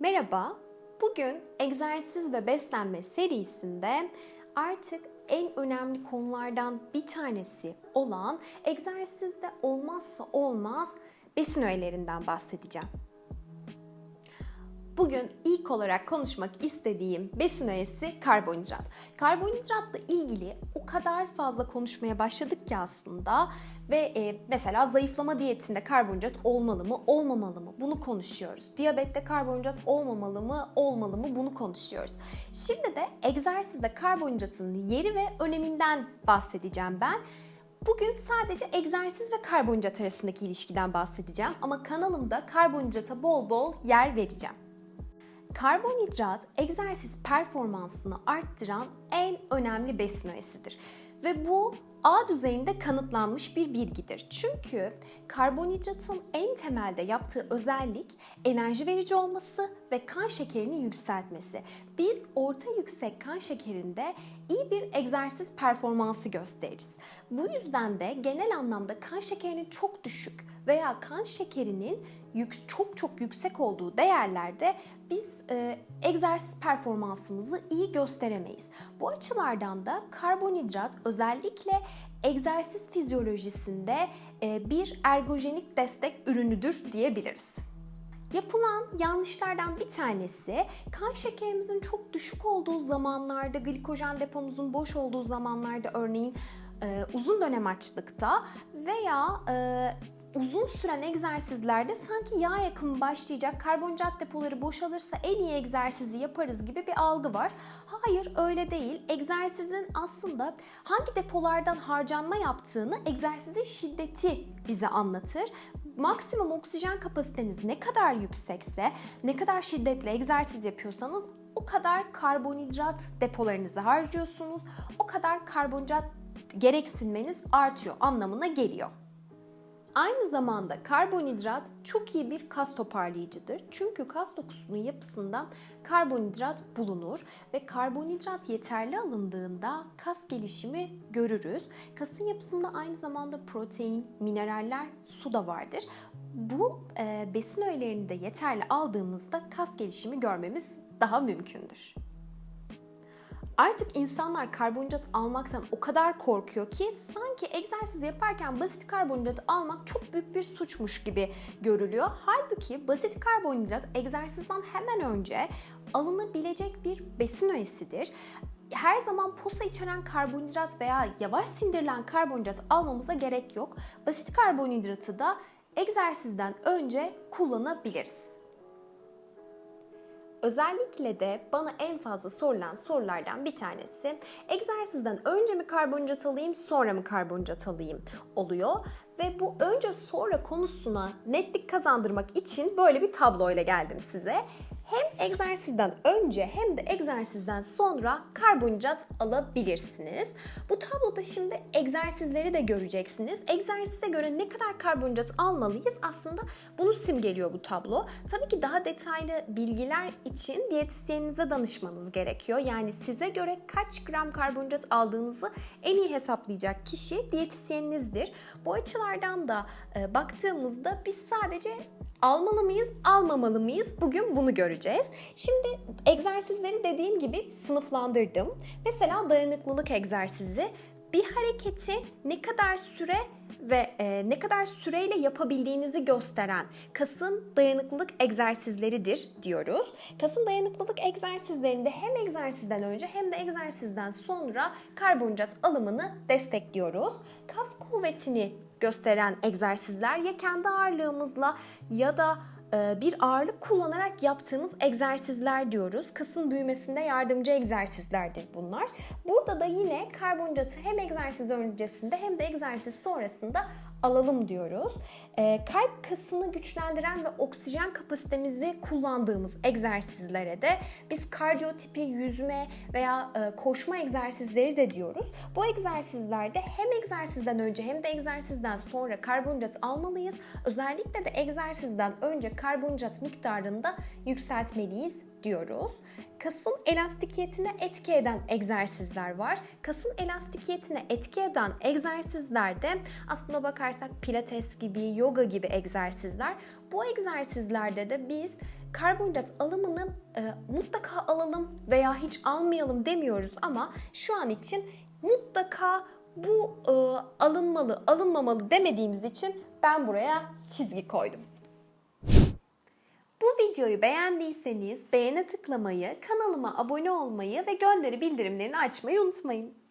Merhaba. Bugün egzersiz ve beslenme serisinde artık en önemli konulardan bir tanesi olan egzersizde olmazsa olmaz besin öğelerinden bahsedeceğim. Bugün ilk olarak konuşmak istediğim besin öğesi karbonhidrat. Karbonhidratla ilgili o kadar fazla konuşmaya başladık ki aslında ve e, mesela zayıflama diyetinde karbonhidrat olmalı mı, olmamalı mı? Bunu konuşuyoruz. Diyabette karbonhidrat olmamalı mı, olmalı mı? Bunu konuşuyoruz. Şimdi de egzersizde karbonhidratın yeri ve öneminden bahsedeceğim ben. Bugün sadece egzersiz ve karbonhidrat arasındaki ilişkiden bahsedeceğim ama kanalımda karbonhidrata bol bol yer vereceğim. Karbonhidrat egzersiz performansını arttıran en önemli besin öğesidir. Ve bu A düzeyinde kanıtlanmış bir bilgidir. Çünkü karbonhidratın en temelde yaptığı özellik enerji verici olması ve kan şekerini yükseltmesi. Biz orta yüksek kan şekerinde iyi bir egzersiz performansı gösteririz. Bu yüzden de genel anlamda kan şekerinin çok düşük veya kan şekerinin yük, çok çok yüksek olduğu değerlerde biz e, egzersiz performansımızı iyi gösteremeyiz. Bu açılardan da karbonhidrat özellikle egzersiz fizyolojisinde e, bir ergojenik destek ürünüdür diyebiliriz. Yapılan yanlışlardan bir tanesi kan şekerimizin çok düşük olduğu zamanlarda, glikojen depomuzun boş olduğu zamanlarda örneğin e, uzun dönem açlıkta veya e, uzun süren egzersizlerde sanki yağ yakımı başlayacak, karbonhidrat depoları boşalırsa en iyi egzersizi yaparız gibi bir algı var. Hayır öyle değil. Egzersizin aslında hangi depolardan harcanma yaptığını egzersizin şiddeti bize anlatır. Maksimum oksijen kapasiteniz ne kadar yüksekse, ne kadar şiddetli egzersiz yapıyorsanız o kadar karbonhidrat depolarınızı harcıyorsunuz. O kadar karbonhidrat gereksinmeniz artıyor anlamına geliyor. Aynı zamanda karbonhidrat çok iyi bir kas toparlayıcıdır. Çünkü kas dokusunun yapısından karbonhidrat bulunur ve karbonhidrat yeterli alındığında kas gelişimi görürüz. Kasın yapısında aynı zamanda protein, mineraller, su da vardır. Bu e, besin öğelerini de yeterli aldığımızda kas gelişimi görmemiz daha mümkündür. Artık insanlar karbonhidrat almaktan o kadar korkuyor ki sanki egzersiz yaparken basit karbonhidrat almak çok büyük bir suçmuş gibi görülüyor. Halbuki basit karbonhidrat egzersizden hemen önce alınabilecek bir besin öğesidir her zaman posa içeren karbonhidrat veya yavaş sindirilen karbonhidrat almamıza gerek yok. Basit karbonhidratı da egzersizden önce kullanabiliriz. Özellikle de bana en fazla sorulan sorulardan bir tanesi egzersizden önce mi karbonhidrat alayım sonra mı karbonhidrat alayım oluyor. Ve bu önce sonra konusuna netlik kazandırmak için böyle bir tabloyla geldim size hem egzersizden önce hem de egzersizden sonra karbonhidrat alabilirsiniz. Bu tabloda şimdi egzersizleri de göreceksiniz. Egzersize göre ne kadar karbonhidrat almalıyız aslında bunu simgeliyor bu tablo. Tabii ki daha detaylı bilgiler için diyetisyeninize danışmanız gerekiyor. Yani size göre kaç gram karbonhidrat aldığınızı en iyi hesaplayacak kişi diyetisyeninizdir. Bu açılardan da e, baktığımızda biz sadece almalı mıyız, almamalı mıyız? Bugün bunu göreceğiz. Şimdi egzersizleri dediğim gibi sınıflandırdım. Mesela dayanıklılık egzersizi bir hareketi ne kadar süre ve e, ne kadar süreyle yapabildiğinizi gösteren kasın dayanıklılık egzersizleridir diyoruz. Kasın dayanıklılık egzersizlerinde hem egzersizden önce hem de egzersizden sonra karbonhidrat alımını destekliyoruz. Kas kuvvetini gösteren egzersizler ya kendi ağırlığımızla ya da bir ağırlık kullanarak yaptığımız egzersizler diyoruz. Kasın büyümesinde yardımcı egzersizlerdir bunlar. Burada da yine karbonhidratı hem egzersiz öncesinde hem de egzersiz sonrasında alalım diyoruz. E, kalp kasını güçlendiren ve oksijen kapasitemizi kullandığımız egzersizlere de biz kardiyo tipi yüzme veya e, koşma egzersizleri de diyoruz. Bu egzersizlerde hem egzersizden önce hem de egzersizden sonra karbonhidrat almalıyız. Özellikle de egzersizden önce karbonhidrat miktarını da yükseltmeliyiz diyoruz. Kasın elastikiyetine etki eden egzersizler var. Kasın elastikiyetine etki eden egzersizlerde aslında bakarsak pilates gibi, yoga gibi egzersizler. Bu egzersizlerde de biz karbonhidrat alımını e, mutlaka alalım veya hiç almayalım demiyoruz ama şu an için mutlaka bu e, alınmalı, alınmamalı demediğimiz için ben buraya çizgi koydum videoyu beğendiyseniz beğene tıklamayı, kanalıma abone olmayı ve gönderi bildirimlerini açmayı unutmayın.